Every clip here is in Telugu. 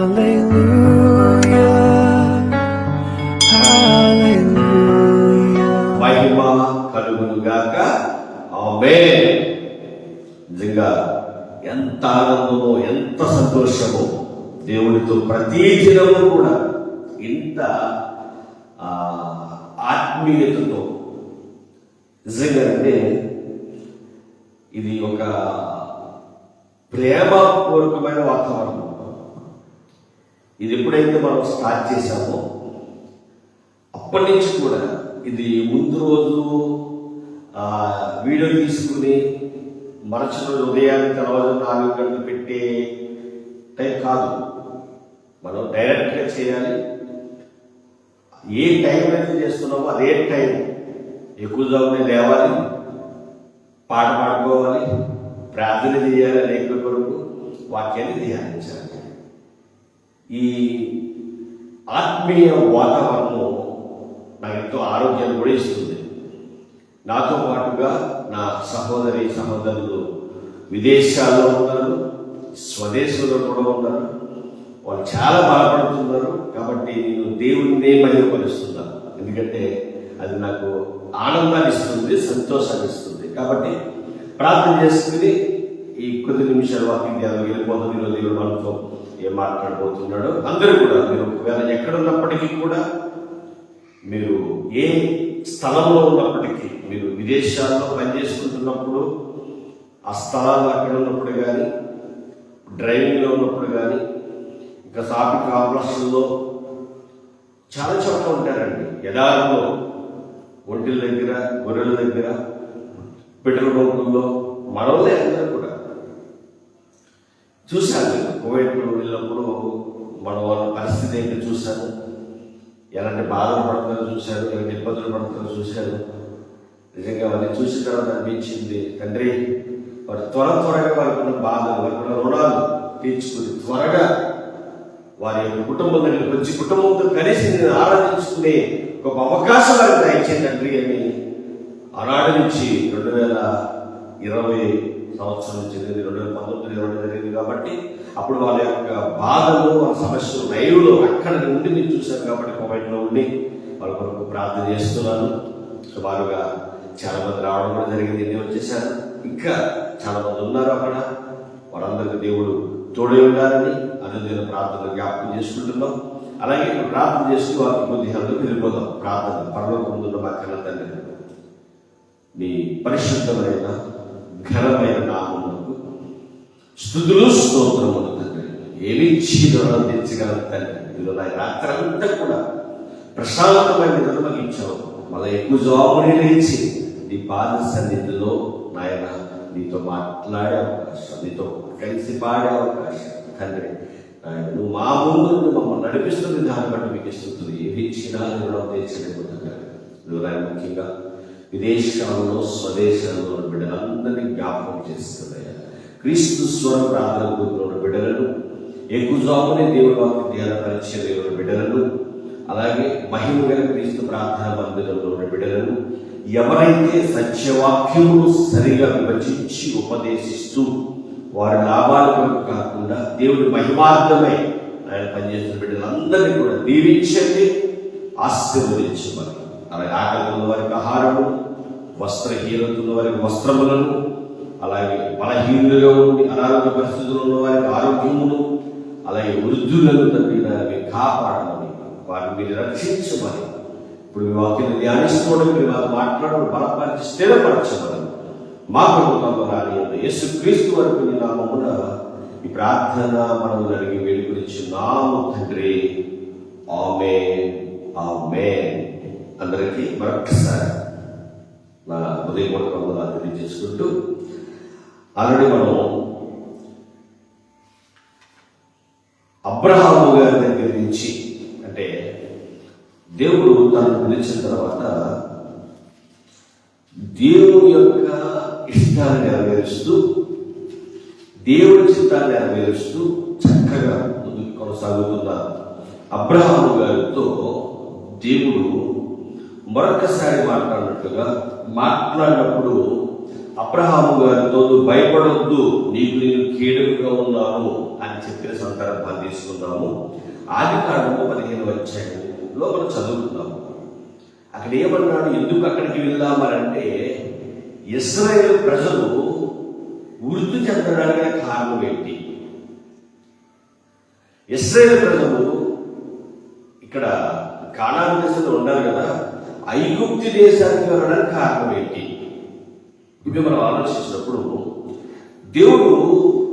మహిమ కలుగును గాక. ఆమె నిజంగా ఎంత ఆనందమో ఎంత సంతోషమో దేవునితో ప్రతి దినము కూడా ఇంత ఆత్మీయతతో. నిజంగా అంటే ఇది ఒక ప్రేమపూర్వకమైన వాతావరణం. ఇది ఎప్పుడైతే మనం స్టార్ట్ చేశామో అప్పటి నుంచి కూడా ఇది ముందు రోజు వీడియో తీసుకుని మరుసటి రోజు ఉదయానికి తర్వాత నాలుగు గంటలు పెట్టే టైం కాదు. మనం డైరెక్ట్గా చేయాలి. ఏ టైం అయితే చేస్తున్నామో అదే టైం ఎక్కువ జామునే లేవాలి పాట పాడుకోవాలి ప్రార్థన చేయాలి అనేక కొరకు వాక్యాన్ని ధ్యానించాలి. ఈ ఆత్మీయ వాతావరణం నాకు ఎంతో ఆరోగ్యాన్ని కూడా ఇస్తుంది. నాతో పాటుగా నా సహోదరి సహోదరులు విదేశాల్లో ఉన్నారు స్వదేశంలో కూడా ఉన్నారు. వాళ్ళు చాలా బాధపడుతున్నారు. కాబట్టి నేను దేవుణ్ణే మహిమపరుస్తున్నాను. ఎందుకంటే అది నాకు ఆనందాన్ని ఇస్తుంది సంతోషాన్ని ఇస్తుంది. కాబట్టి ప్రార్థన చేసుకుని ఈ కొద్ది నిమిషాలు వాకింగ్ ధ్యానం వెళ్ళిపోతుంది ఈరోజు దేవుడు మనతో ఏం మాట్లాడబోతున్నాడో అందరూ కూడా మీరు ఒకవేళ ఎక్కడ ఉన్నప్పటికీ కూడా మీరు ఏ స్థలంలో ఉన్నప్పటికీ మీరు విదేశాల్లో పనిచేసుకుంటున్నప్పుడు ఆ స్థలాలు అక్కడ ఉన్నప్పుడు కానీ డ్రైవింగ్లో ఉన్నప్పుడు కానీ ఇంకా షాపింగ్ కాంప్లెక్స్లో చాలా చోట్ల ఉంటారండి. యథార్థంలో ఒంటిల దగ్గర గొర్రెల దగ్గర పెట్రోల్ బంకుల్లో మనోళ్ళే అందరూ కూడా. చూశాను కోవిడ్లో వెళ్ళినప్పుడు మన వాళ్ళ పరిస్థితి ఏంటి చూశాను ఎలాంటి బాధలు పడుతుందో చూశారు ఎలాంటి ఇబ్బందులు పడుతుందో చూశాను నిజంగా వాళ్ళని చూసిన తర్వాత అనిపించింది తండ్రి వారు త్వర త్వరగా వారికి బాధలు వారికి రుణాలు తీర్చుకుని త్వరగా వారి యొక్క కుటుంబం దగ్గరికి వచ్చి కుటుంబంతో కలిసి నేను ఆరాధించుకునే ఒక అవకాశం వారికి దయచేయండి తండ్రి అని ఆనాటి నుంచి రెండు వేల ఇరవై సంవత్సరం నుంచి జరిగింది రెండు వేల పంతొమ్మిది ఇరవై జరిగింది కాబట్టి అప్పుడు వాళ్ళ యొక్క బాధలు వాళ్ళ సమస్యలు లైవ్లో అక్కడ ఉండి నేను చూశాను కాబట్టి కోవైట్లో ఉండి వాళ్ళ కొరకు ప్రార్థన చేస్తున్నాను. సుమారుగా చాలా మంది రావడం కూడా జరిగింది నేను వచ్చేసాను ఇంకా చాలా మంది ఉన్నారు అక్కడ. వారందరికీ దేవుడు తోడే ఉండాలని అనుదిన ప్రార్థన జ్ఞాపకం చేసుకుంటున్నాం. అలాగే ప్రార్థన చేస్తూ వారికి హెల్త్ వెళ్ళిపోదాం ప్రార్థన పరలోకం ముందున్న మా కళ్ళ తండ్రి. మీ పరిశుద్ధమైన ఘనమైన నామములకు స్థుతులు స్తోత్రములు తండ్రి. ఏమి చీదలు అందించగల తండ్రి. మీరు నా రాత్రి అంతా కూడా ప్రశాంతమైన నిర్వహించావు మళ్ళీ ఎక్కువ జాబుని లేచి నీ పాద సన్నిధిలో నాయన నీతో మాట్లాడే అవకాశం నీతో కలిసి పాడే అవకాశం తండ్రి. నాయన నువ్వు మా ముందు మమ్మల్ని నడిపిస్తున్న దాన్ని బట్టి మీకు ఇస్తుంది ఏమి ఇచ్చినా రుణం తెచ్చిపోతుంది నువ్వు ముఖ్యంగా విదేశాల్లో స్వదేశాల్లో ఉన్న బిడ్డలందరినీ జ్ఞాపకం చేస్తున్నాయా క్రీస్తు స్వరం ప్రాంతంలో ఉన్న బిడ్డలను ఎక్కువజామునే దేవుడు వాక్య ధ్యాన పరిచర్యలో ఉన్న బిడ్డలను అలాగే మహిమగల క్రీస్తు ప్రార్థన మందిరంలో ఉన్న బిడ్డలను ఎవరైతే సత్యవాక్యమును సరిగా విభజించి ఉపదేశిస్తూ వారి లాభాల కొరకు కాకుండా దేవుడి మహిమార్థమై ఆయన పనిచేస్తున్న బిడ్డలందరినీ కూడా దీవించండి ఆశీర్వదించమని. అలాగే ఆకలి వారికి ఆహారము వస్త్రహీనతల వారికి వస్త్రములను అలాగే బలహీనులుగా ఉండి అనారోగ్య పరిస్థితులు ఉన్న వారికి ఆరోగ్యమును అలాగే వృద్ధులను తండ్రి దాన్ని కాపాడమని వారిని మీరు రక్షించమని. ఇప్పుడు మీ వాక్యం ధ్యానించుకోవడం మీరు వారు మాట్లాడడం బలపరిచి స్థిరపరచమని. మా ప్రభుత్వం రాని యేసు క్రీస్తు వరకు నామమున ఈ ప్రార్థన మనము జరిగి వేడుకునిచ్చి నాము తండ్రి. ఆమె ఆమె అందరికీ మరొకసారి నా హృదయపూర్వక వందనాలు తెలియజేసుకుంటూ ఆల్రెడీ మనం అబ్రహాము గారి దగ్గర నుంచి అంటే దేవుడు తనను పిలిచిన తర్వాత దేవుని యొక్క ఇష్టాన్ని నెరవేరుస్తూ దేవుడి చిత్తాన్ని నెరవేరుస్తూ చక్కగా ముందుకు కొనసాగుతున్న అబ్రహాము గారితో దేవుడు మరొకసారి మాట్లాడినట్టుగా మాట్లాడినప్పుడు అబ్రహాము గారితో భయపడొద్దు నీకు నేను కీడుగా ఉన్నాను అని చెప్పిన సందర్భాన్ని తీసుకున్నాము ఆది కాలంలో పదిహేను అధ్యాయంలో మనం చదువుకున్నాము అక్కడ ఏమన్నాడు? ఎందుకు అక్కడికి వెళ్దామనంటే ఇస్రాయేల్ ప్రజలు వృద్ధి చెందడానికి కారణం ఏంటి? ఇస్రాయేల్ ప్రజలు ఇక్కడ కానాను దేశంలో ఉన్నారు కదా? ఐగుప్తి దేశానికి వెళ్ళడానికి కారణం ఏంటి? ఇవి మనం ఆలోచించినప్పుడు దేవుడు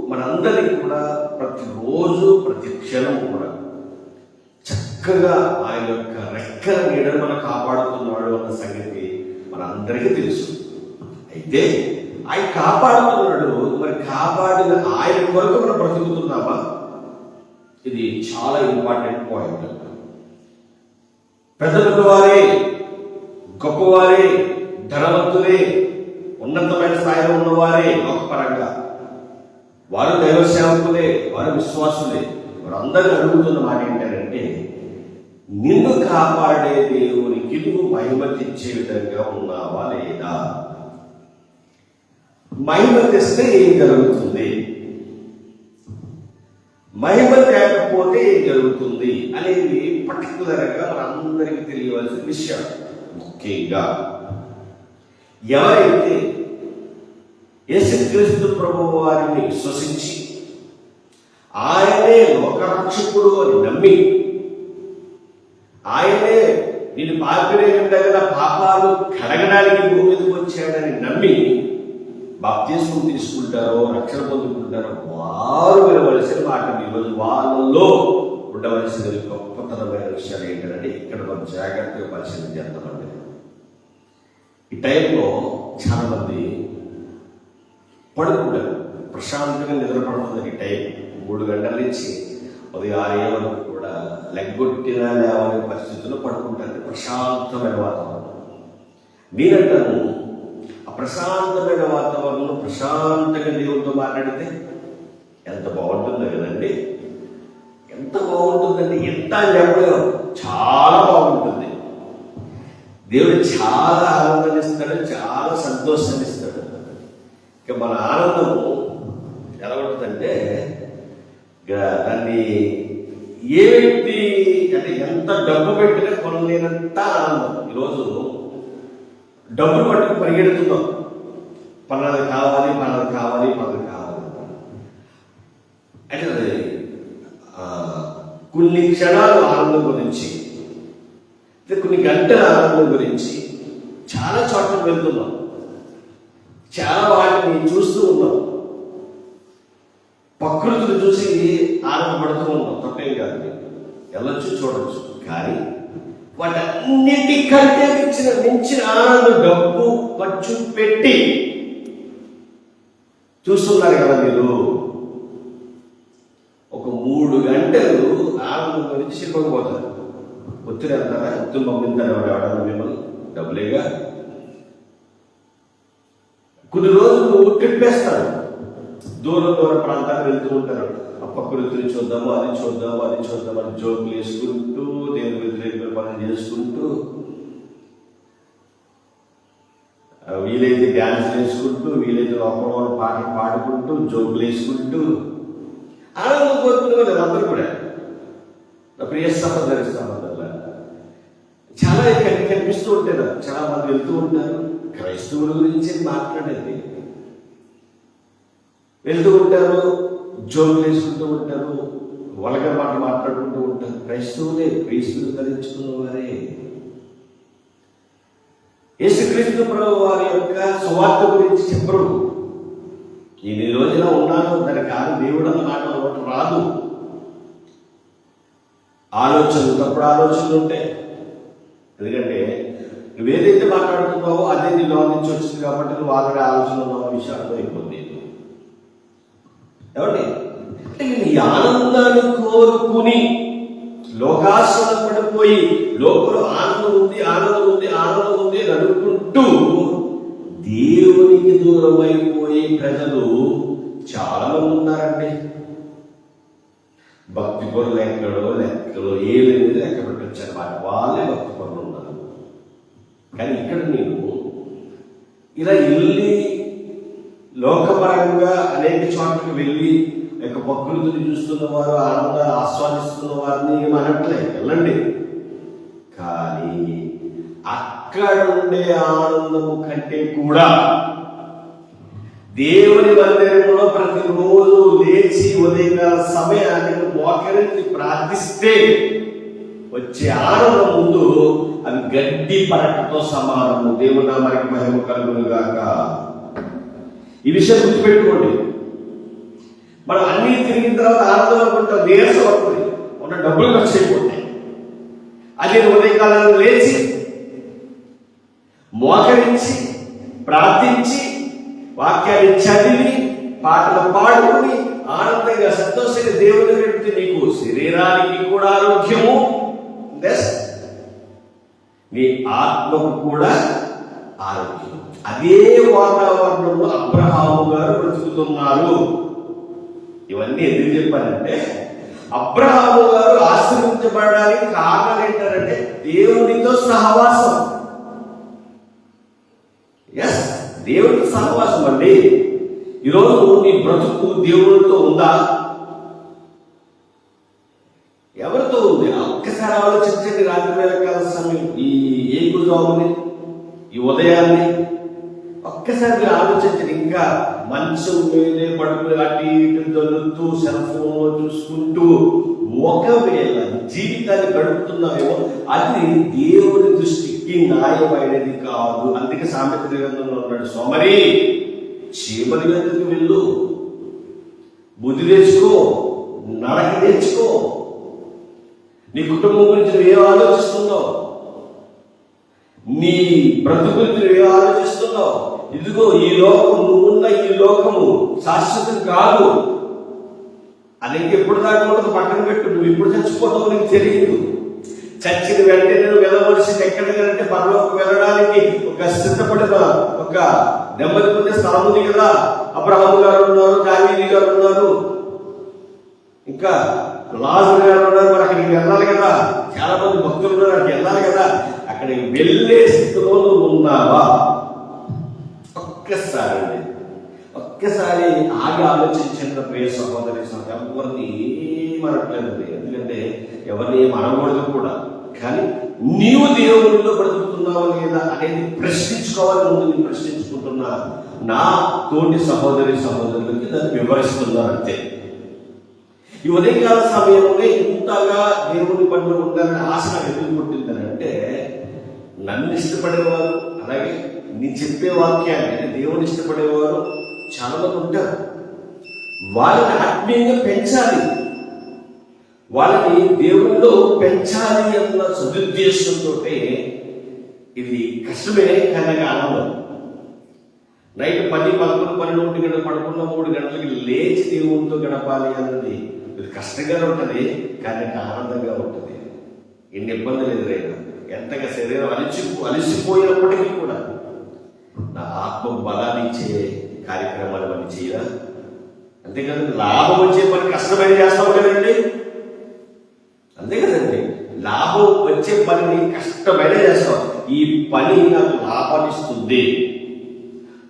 మనందరికీ కూడా ప్రతిరోజు ప్రతి క్షణం కూడా చక్కగా ఆయన యొక్క రెక్కల నీడ మనం కాపాడుతున్నాడు అన్న సంగతి మనందరికీ తెలుసు. అయితే ఆయన కాపాడుతున్నాడు మరి కాపాడిన ఆయన కొరకు మనం బ్రతుకుతున్నామా? ఇది చాలా ఇంపార్టెంట్ పాయింట్. పెద్దల వారే గొప్పవారే ధనవంతులే ఉన్నతమైన స్థాయిలో ఉన్నవారే లోకపరంగా వారు దైవ సేవకులే వారు విశ్వాసులే. వారందరూ అడుగుతున్న మాట ఏంటంటే నిన్ను కాపాడే దేవునికి నువ్వు మహిమ తెచ్చే విధంగా ఉన్నావా లేదా? మహిమ తెస్తే ఏం జరుగుతుంది? మహిమ తేకపోతే ఏం జరుగుతుంది అనేది పర్టికులర్గా మనందరికీ తెలియవలసిన విషయం. ముఖ్యంగా ఎవరైతే యేసుక్రీస్తు ప్రభు వారిని విశ్వసించి ఆయనే లోకరక్షకుడు అని నమ్మి ఆయనే నేను పాపినే ఉండగా పాపాలు కడగడానికి భూమి మీదకి వచ్చాడని నమ్మి బాప్తీస్మం తీసుకుంటారో రక్షణ పొందుకుంటారో వారు వినవలసిన మాట ఈరోజు వాళ్ళలో ఉండవలసిన గొప్పతనమైన విషయాలు ఏంటంటే ఇక్కడ మనం జాగ్రత్తగా పరిశీలన చేద్దామండి ఈ టైంలో చాలా మంది పడుకుంటారు. ప్రశాంతంగా నిద్రపడుతుంది ఈ టైం. మూడు గంటల నుంచి ఉదయం ఆరు ఏళ్ళ వరకు కూడా లెగ్గొట్టినా లేవని పరిస్థితుల్లో పడుకుంటారు. ప్రశాంతమైన వాతావరణం. నేనంటాను ఆ ప్రశాంతమైన వాతావరణంలో ప్రశాంతంగా దేవుడితో మాట్లాడితే ఎంత బాగుంటుందో కదండి. ఎంత బాగుంటుందండి. ఎంత అని చాలా బాగుంటుంది. దేవుడు చాలా ఆనందాన్ని ఇస్తాడు చాలా సంతోషాన్ని ఇస్తాడు. ఇక మన ఆనందం ఎలా ఉంటుందంటే ఇక దాన్ని ఏ వ్యక్తి అంటే ఎంత డబ్బు పెట్టినా కొనలేనంత ఆనందం. ఈరోజు డబ్బులు పట్టుకు పరిగెడుతున్నాం. పన్నది కావాలి పన్నది కావాలి పన్నది కావాలి. అంటే కొన్ని క్షణాలు ఆనందం గురించి కొన్ని గంటల ఆనందం గురించి చాలా చోట్ల వెళ్తున్నాం. చాలా వాటిని చూస్తూ ఉన్నాం. ప్రకృతిని చూసి ఆనందపడుతూ ఉన్నాం. తప్పేం కాదు వెళ్ళొచ్చు చూడొచ్చు. కానీ వాటన్నిటికంటే మించిన మించిన ఆనందం డబ్బు ఖర్చు పెట్టి చూస్తున్నారు కదా మీరు. ఒక మూడు గంటలు ఆనందం గురించి చెప్పకపోతారు. ఒత్తిడి వెళ్తారా ఒత్తిడి పంపిస్తారు ఎవరు ఎవడన్నా మిమ్మల్ని? డబ్బులేగా? కొన్ని రోజులు ట్రిప్పేస్తారు దూరం దూర ప్రాంతాలకు వెళ్తూ ఉంటారు. ఆ ప్రకృతిని చూద్దాము అది చూద్దాము అది చూద్దాము అని జోకులు వేసుకుంటూ దేవుని వ్యతిరేక పనులు చేసుకుంటూ వీలైతే డ్యాన్స్ వేసుకుంటూ వీలైతే లోపల పాటలు పాడుకుంటూ జోకులు వేసుకుంటూ ఆనందం కోరుకునే అందరూ కూడా. నా ప్రియ సహోదరిస్తాం చాలా కనిపిస్తూ ఉంటారు చాలా మంది వెళ్తూ ఉంటారు. క్రైస్తవుల గురించి మాట్లాడేది. వెళ్తూ ఉంటారు జోలు వేసుకుంటూ ఉంటారు వలగ మాట మాట్లాడుకుంటూ ఉంటారు. క్రైస్తవులే క్రీస్తులు ధరించుకున్న వారే. యేసుక్రీస్తు ప్రభు వారి యొక్క సువార్త గురించి చెప్పరు. నేను ఈ రోజున ఉన్నాను దాని కాదు దేవుడు అన్న మాట రాదు. ఆలోచనలు తప్పుడు ఆలోచనలు ఉంటాయి. ఎందుకంటే నువ్వేదైతే మాట్లాడుతున్నావో అదే నీలో నుంచి వచ్చింది కాబట్టి నువ్వు ఆల్రెడీ ఆలోచన ఉన్నావు విషయం అర్థమైపోతుంది ఏమండి? అంటే నీ ఆనందాన్ని కోరుకుని లోకాసన పడిపోయి లోపల ఆనందం ఉంది ఆనందం ఉంది ఆనందం ఉంది అని అనుకుంటూ దేవునికి దూరమైపోయే ప్రజలు చాలా మంది ఉన్నారండి. భక్తి పరులు ఎక్కడో లెక్కలో ఏ లేదు లెక్క పెట్టొచ్చారు వాటి కానీ ఇక్కడ నేను ఇలా వెళ్ళి లోకపరంగా అనేక చోట్లకి వెళ్ళి యొక్క ప్రకృతిని చూస్తున్న వారు ఆనందాలు ఆస్వాదిస్తున్న వారిని ఏమనట్లే వెళ్ళండి. కానీ అక్కడ ఉండే ఆనందము కంటే కూడా దేవుని మందిరంలో ప్రతిరోజు లేచి ఉదయకాల సమయానికి మోకరించి ప్రార్థిస్తే వచ్చే ఆనందం ముందు అది గడ్డి పరకతో సమానము. దేవుని నామానికి మహిమ కలుగును గాక ఈ విషయం గుర్తుపెట్టుకోండి. మనం అన్ని తిరిగిన తర్వాత ఆనందం అనుకుంటాం నీరసం అవుతుంది ఉన్న డబ్బులు ఖర్చు అయిపోతాయి. అదే ఉదయకాలంలో లేచి మోకరించి ప్రార్థించి వాక్యాన్ని చదివి పాటలు పాడుకుని ఆనందంగా సంతోషంగా దేవుని నీకు శరీరానికి కూడా ఆరోగ్యము. ప్లస్ నీ ఆత్మకు కూడా ఆరోగ్యం. అదే వాతావరణంలో అబ్రహాము గారు బ్రతుకుతున్నారు. ఇవన్నీ ఎందుకు చెప్పారంటే అబ్రహాము గారు ఆశ్రమించబడడానికి కారణం ఏంటారంటే దేవునితో సహవాసం. ఎస్ దేవుడితో సహవాసం అండి. ఈరోజు నీ బ్రతుకు దేవుడితో ఉందా ఎవరితో ఉంది ఒక్కసారి ఆలోచించండి రాత్రి వేళ కాల సమయం ఈ ఏకుజాముని ఈ ఉదయాన్ని ఒక్కసారి మీరు ఆలోచించండి ఇంకా మంచం మీదే పడుకుని అటు ఇటు దొరుకుతూ సెల్ చూసుకుంటూ ఒకవేళ జీవితాన్ని గడుపుతున్నామేమో అది దేవుని దృష్టికి న్యాయమైనది కాదు. అందుకే సామెత గ్రంథంలో ఉన్నాడు సోమరి చీమలి గదికి వెళ్ళు. బుద్ధి తెచ్చుకో నడక తెచ్చుకో. నీ కుటుంబం గురించి నువ్వు ఏం ఆలోచిస్తున్నావు? నీ బ్రతుకు గురించి నువ్వు ఏం ఆలోచిస్తున్నావు? ఇదిగో ఈ లోకం నువ్వున్న ఈ లోకము శాశ్వతం కాదు. అది ఎప్పుడు దాకా ఉంటుంది పక్కన పెట్టు. నువ్వు ఇప్పుడు చచ్చిపోతావు నీకు తెలియదు. చచ్చిన వెంటనే నువ్వు వెళ్ళవలసింది ఎక్కడికంటే పరలోకి వెళ్ళడానికి ఒక సిద్ధపడిన ఒక నెమ్మది పొందే స్థలం ఉంది కదా. అబ్రహాము గారు ఉన్నారు దావీది గారు ఉన్నారు. ఇంకా లాజు గారు ఉన్నారు. మరి అక్కడికి వెళ్ళాలి కదా. చాలా మంది భక్తులు ఉన్నారు. అక్కడికి వెళ్ళాలి కదా. అక్కడికి వెళ్ళే స్థితిలో నువ్వు ఉన్నావా? ఒక్కసారి ఒక్కసారి ఆగి ఆలోచించిన ప్రియ సహోదరి సహోదరు, ఎవరిని ఏమనట్లేదండి ఎందుకంటే ఎవరిని ఏం అనకూడదు కూడా. కానీ నీవు దేవునిలో బ్రతుకుతున్నావా లేదా అనేది ప్రశ్నించుకోవాలి ముందు నేను ప్రశ్నించుకుంటున్నా నా తోటి సహోదరి సహోదరులకి దాన్ని వివరిస్తున్నాను అంతే ఈ ఉదయకాల సమయంలో ఇంతగా దేవుని పట్ల ఉండాలని ఆశ ఎందుకు పుట్టిందని అంటే నన్ను ఇష్టపడేవారు అలాగే నీ చెప్పే వాక్యాన్ని దేవుని ఇష్టపడేవారు చాలా మంది ఉంటారు. వాళ్ళని ఆత్మీయంగా పెంచాలి. వాళ్ళని దేవుల్లో పెంచాలి అన్న సదుద్దేశంతో ఇది కష్టమే కానీ ఆనందం నైట్ పది పదకొండు పన్నెండు ఒంటి గంటలు పడుకున్న మూడు గంటలకి లేచి దేవునితో గడపాలి అన్నది ఇది కష్టంగా ఉంటుంది కానీ ఆనందంగా ఉంటుంది. ఎన్ని ఇబ్బందులు ఎదురైనా. ఎంతగా శరీరం అలిచి అలిసిపోయినప్పటికీ కూడా నా ఆత్మ బలాన్ని ఇచ్చే కార్యక్రమాలు మనం చేయరా? అంతేకాదు లాభం వచ్చే పని కష్టమైన చేస్తాం కదండి. అంతే కదండి లాభం వచ్చే పనిని కష్టమైన చేస్తాం ఈ పని నాకు లాభాన్ని ఇస్తుంది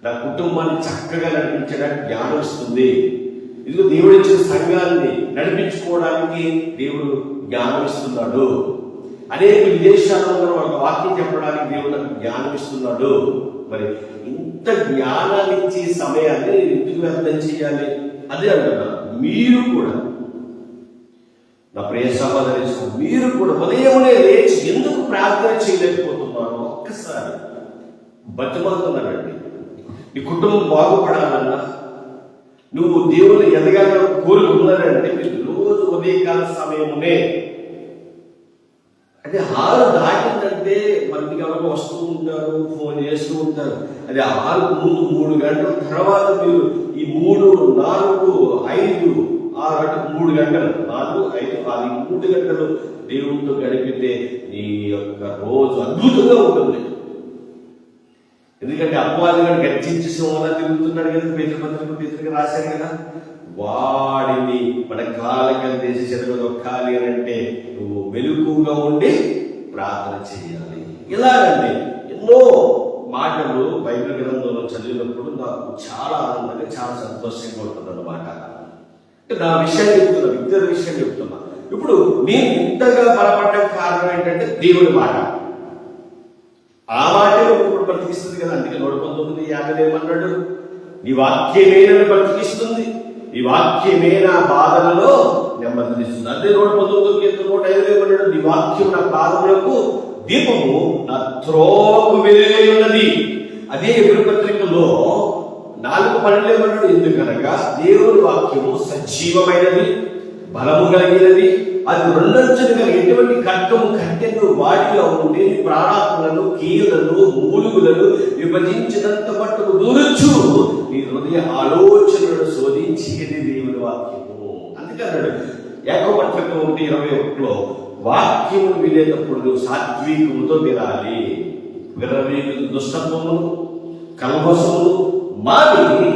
నా కుటుంబాన్ని చక్కగా నడిపించడానికి జ్ఞానం ఇస్తుంది ఇదిగో దేవుడు ఇచ్చిన సంఘాలని నడిపించుకోవడానికి దేవుడు జ్ఞానం ఇస్తున్నాడు అనేక విదేశాల్లో ఉన్న వాళ్ళకి వాక్యం చెప్పడానికి దేవుడు నాకు జ్ఞానం ఇస్తున్నాడు. మరి ఇంత జ్ఞానాన్ని ఇచ్చే సమయాన్ని నేను ఎందుకు వ్యర్థం చేయాలి? అదే అంటున్నా మీరు కూడా. నా ప్రియ సహోదరి మీరు కూడా ఉదయమునే లేచి ఎందుకు ప్రార్థన చేయలేకపోతున్నారు ఒక్కసారి బతిమాలుతున్నానండి నీ కుటుంబం బాగుపడాలన్నా నువ్వు దేవుని ఎదగాలని కోరుకున్నానంటే మీరు రోజు ఉదయకాల సమయమునే అంటే ఆరు దాటిందంటే మనకి ఎవరో వస్తూ ఉంటారు ఫోన్ చేస్తూ ఉంటారు. అది ఆరు ముందు మూడు గంటల తర్వాత మీరు ఈ మూడు నాలుగు ఐదు ఆరు అంటే మూడు గంటలు నాలుగు ఐదు ఆరు మూడు గంటలు దేవుడితో గడిపితే నీ యొక్క రోజు అద్భుతంగా ఉంటుంది. ఎందుకంటే అపవాది గారు గర్జించి సింహంలా తిరుగుతున్నాడు కదా పేదల పత్రిక పేదరికి రాశారు కదా. వాడిని మన కాలకల దేశ చెరువు దొక్కాలి అని అంటే నువ్వు మెలుకుగా ఉండి ప్రార్థన చేయాలి. ఇలాగండి. ఎన్నో మాటలు బైబిల్ గ్రంథంలో చదివినప్పుడు నాకు చాలా ఆనందంగా చాలా సంతోషంగా ఉంటుంది అనమాట నా విషయాన్ని చెప్తున్నా ఇద్దరు విషయం చెప్తున్నా. ఇప్పుడు నేను ఇంతగా బలపడ్డ కారణం ఏంటంటే దేవుడి మాట. ఆ మాటే ఇప్పుడు బ్రతికిస్తుంది కదా అందుకే నూట పంతొమ్మిది యాభై ఏమన్నాడు? నీ వాక్యమేనని బ్రతికిస్తుంది నీ వాక్యమే నా బాధలలో నెమ్మదిస్తుంది అదే నూట పంతొమ్మిది కీర్తన నూట ఇరవై ఏమన్నాడు నీ వాక్యం నా పాదములకు దీపము నా త్రోకు వెలుగై ఉన్నది. అదే ఎవరి పత్రికలో నాలుగు పనులు ఏమన్నాడు ఎందుకనగా దేవుని వాక్యము సజీవమైనది. బలము కలిగినది అది రెండంచులుగా ఎటువంటి ఖడ్గము కంటెను వాటిలో ఉండే ప్రాణాత్మలను కీలను మూలుగులను విభజించినంత మట్టుకు దూరచ్చు. నీ హృదయ ఆలోచనలను శోధించేది దేవుని వాక్యము. అందుకన్నాడు ఏకపక్షం ఒకటి ఇరవై ఒకటిలో వాక్యము వినేటప్పుడు నువ్వు సాత్వికముతో వినాలి. విరవీగు దుష్టత్వమును కలవసమును మాని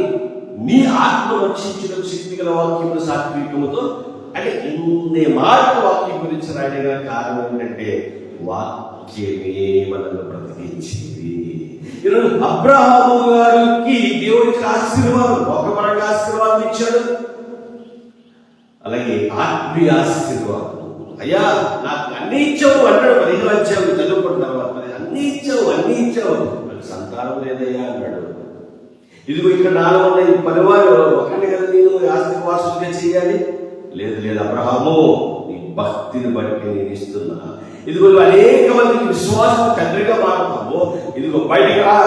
నీ ఆత్మ రక్షించిన శక్తి గల వాక్యములు సాత్వికముతో అంటే ఇన్ని మాటల వాక్యం గురించి రాయడం కారణం ఏంటంటే వాక్యమే మనల్ని బ్రతికించింది. ఈరోజు అబ్రహాము గారికి దేవుడికి ఆశీర్వాదం ఒక పరంగా ఆశీర్వాదం ఇచ్చాడు. అలాగే ఆత్మీయ ఆశీర్వాదం. అయ్యా నాకు అన్ని ఇచ్చావు అంటాడు. పదిహేను వచ్చావు చదువుకున్న తర్వాత అన్ని ఇచ్చావు అన్ని ఇచ్చావు. నాకు సంతానం లేదయ్యా అన్నాడు. ఇదిగో ఇక్కడ నాలుగు పని పనివారు ఒకరిని కదా నేను ఆస్తి వారసుగా చేయాలి. లేదు లేదు అబ్రహాము నీ భక్తిని బట్టి నేను ఇస్తున్నా. ఇదిగో అనేక మందికి విశ్వాసం తండ్రిగా మారుతాము ఇదిగో బయటికి రా.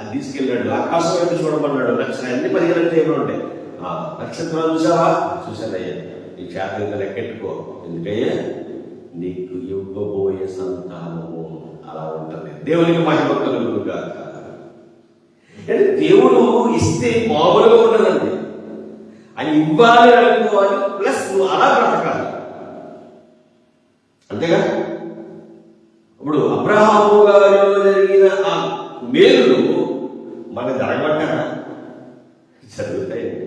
అని తీసుకెళ్ళాడు. ఆకాశం వైపు చూడమన్నాడు. నక్షత్రం అన్ని పదిహేను టైంలో ఉంటాయి. ఆ నక్షత్రాలు చూసావా? చూశానయ్యా నీ చేత లెక్కెట్టుకో. ఎందుకయ్యా? నీకు ఇవ్వబోయే సంతానము అలా ఉంటుంది. దేవునికి మహిమ కలుగుగా అంటే దేవుడు ఇస్తే మామూలుగా ఉండదండి. అని ఇవ్వాలి అనుకోవాలి ప్లస్ నువ్వు అలా బ్రతకాలి. అంతేగా? ఇప్పుడు అబ్రహాము గారిలో జరిగిన ఆ మేలులు మన జరగబట్టారా జరుగుతాయండి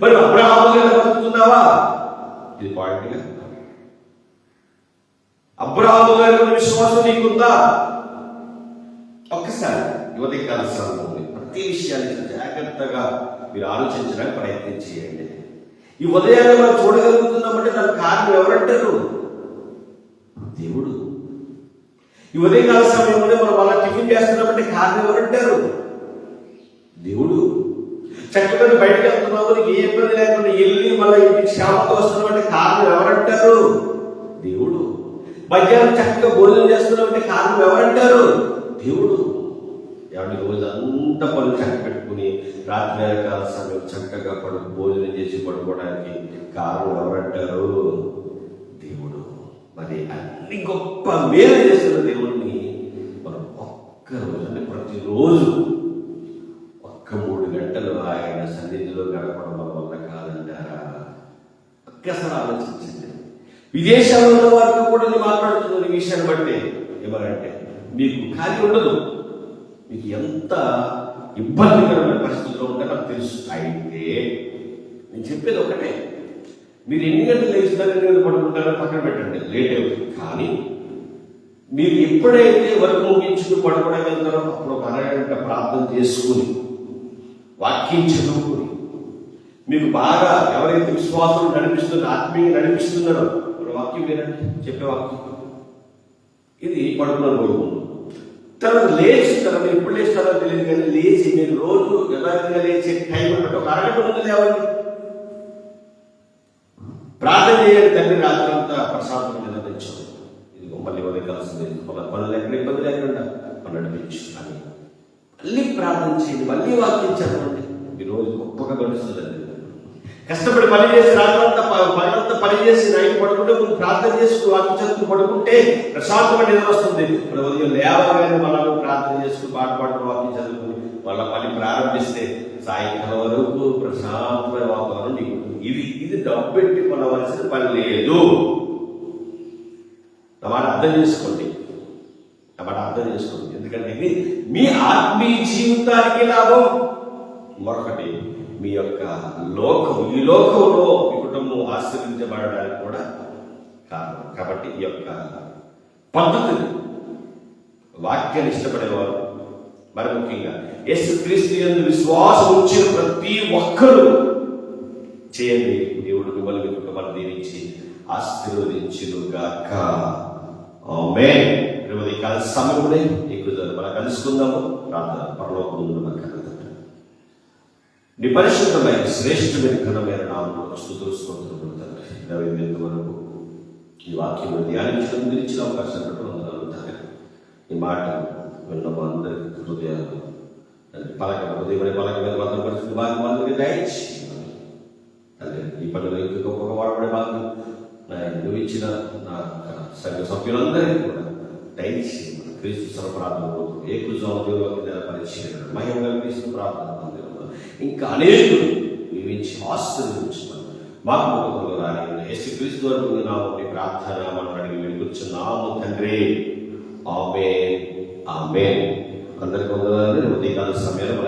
మరి అబ్రహాము గారు బతుకుతున్నావా ఇది పాయింట్గా అబ్రహాము గారి విశ్వాసం నీకుందా? ఒక్కసారి యువతి కాల ప్రతి విషయాన్ని జాగ్రత్తగా మీరు ఆలోచించడానికి ప్రయత్నం చేయండి. ఈ ఉదయాన్ని మనం చూడగలుగుతున్నామంటే దానికి కారణం ఎవరంటారు? దేవుడు. ఈ ఉదయకాల సమయంలో మనం అలా టిఫిన్ చేస్తున్నామంటే కారణం ఎవరంటారు? దేవుడు. చక్కగా బయటకు వెళ్తున్నాము నీకు ఏ ఇబ్బంది లేకుండా వెళ్ళి మళ్ళీ ఇంటికి క్షేమంగా వస్తున్నామంటే కారణం ఎవరంటారు? దేవుడు. మధ్యాహ్నం చక్కగా భోజనం చేస్తున్నామంటే కారణం ఎవరంటారు? దేవుడు. ఎవరి రోజు అంతా పనులు చక్క పెట్టుకుని రాత్రి కాల సమయం చక్కగా పడు భోజనం చేసి పడుకోవడానికి కారణం ఎవరంటారు? దేవుడు. మరి అన్ని గొప్ప మేలు చేస్తున్న దేవుడిని మనం ఒక్క రోజు అంటే ప్రతిరోజు ఒక్క మూడు గంటలు ఆయన సన్నిధిలో గడపడం వల్ల కాదంటారా? ఒక్కసారి ఆలోచించండి. విదేశాల్లో ఉన్న కూడా నేను విషయాన్ని బట్టి ఏమనంటే మీకు ఖాళీ ఉండదు. మీకు ఎంత ఇబ్బందికరమైన పరిస్థితిలో ఉంటే నాకు తెలుసు. అయితే నేను చెప్పేది ఒకటే. మీరు ఎన్ని గంటలు లేస్తారు ఎన్ని గంటలు పడుకుంటారో? పక్కన పెట్టండి. లేట్ అవుతుంది. కానీ మీరు ఎప్పుడైతే వర్క్ ముగించుకుని పడుకోవడం వెళ్తారో అప్పుడు ఒక అరగంట ప్రార్థన చేసుకుని వాక్యం చదువుకుని మీకు బాగా ఎవరైతే విశ్వాసం నడిపిస్తున్న ఆత్మీయ నడిపిస్తున్నారో ఒక వాక్యం వినండి. చెప్పే వాక్యం. ఇది పడుకున్న రోజు. తను లేచి తను ఎప్పుడు లేస్తారో తెలియదు కానీ లేచి మీరు రోజు యథావిధిగా లేచే టైం అంటే ఒక అరగంట ముందు లేవండి. ప్రార్థన చేయండి తండ్రి రాత్రి అంతా ప్రశాంతం నిలదించు ఇది మళ్ళీ ఉదయం కలిసింది మన పనులు ఎక్కడ ఇబ్బంది లేకుండా మన నడిపించు అని మళ్ళీ ప్రార్థన చేయండి మళ్ళీ వాక్యం చదవండి. ఈ గొప్పగా గడుస్తుందండి. కష్టపడి పని చేసి రాత్రంతా ప- పని చేసి నైట్ పడుకుంటే ముందు ప్రార్థన చేసుకుని వాక్యం చదువుకుని పడుకుంటే ప్రశాంతమైన నిద్ర వస్తుంది. మన ఉదయం లేవగానే మనము ప్రార్థన చేసుకుని పాట పాడుకుని వాక్యం చదువుకుని వాళ్ళ పని ప్రారంభిస్తే సాయంత్రం వరకు ప్రశాంతమైన వాతావరణం నీకు ఇది ఇది డబ్బు పెట్టి కొనవలసిన పని లేదు. నా మాట అర్థం చేసుకోండి. నా మాట అర్థం చేసుకోండి. ఎందుకంటే ఇది మీ ఆత్మీయ జీవితానికి లాభం. మరొకటి మీ యొక్క లోకం ఈ లోకంలో మీ కుటుంబం ఆశ్రయించబడడానికి కూడా కారణం. కాబట్టి ఈ యొక్క పద్ధతిని వాక్యాన్ని ఇష్టపడేవారు. మరి ముఖ్యంగా యేసు క్రీస్తు యందు విశ్వాసం ఉంచిన ప్రతి ఒక్కరూ చేయండి దేవుడు మిమ్మల్ని మీ కుటుంబాన్ని దీవించి ఆశీర్వదించును గాక ఆమేన్. ఇరవై కాల సమయమునే ఎక్కువ మనం కలుసుకుందాము. ప్రార్థన పరలోకం మన నీ పరిశుద్ధమైన శ్రేష్టమైన ఘనమైన నామంలో స్థుతులు స్తోత్రములు తండ్రి ఇరవై ఎనిమిది వరకు ఈ వాక్యం ధ్యానించడం గురించి అవకాశం బట్టి వందనాలు తండ్రి ఈ మాట విన్న మా అందరి హృదయాలు తండ్రి పలక హృదయమైన పలక మీద భద్రపరిచిన భాగం అందరికీ దయచి తండ్రి ఈ పనులు ఇంకా గొప్పగా వాడబడే భాగం నా నువ్వు ఇచ్చిన నా సంఘ సభ్యులందరికీ కూడా దయచి క్రీస్తు సరఫరాధన ఏ కృష్ణ పరిచయం మహిమగా క్రీస్తు ప్రార్థన మందిరంలో ఇంకా అనేకులు జీవించి ఆశీర్వదించున్నాను మాకు ముఖంలో రాని యేసు క్రీస్తు వరకు నా ఒకటి ప్రార్థన మనం అడిగి వెళ్ళికొచ్చున్నాము తండ్రి. ఆమె ఆమె అందరికీ వందనాలు ఉదయకాల సమయంలో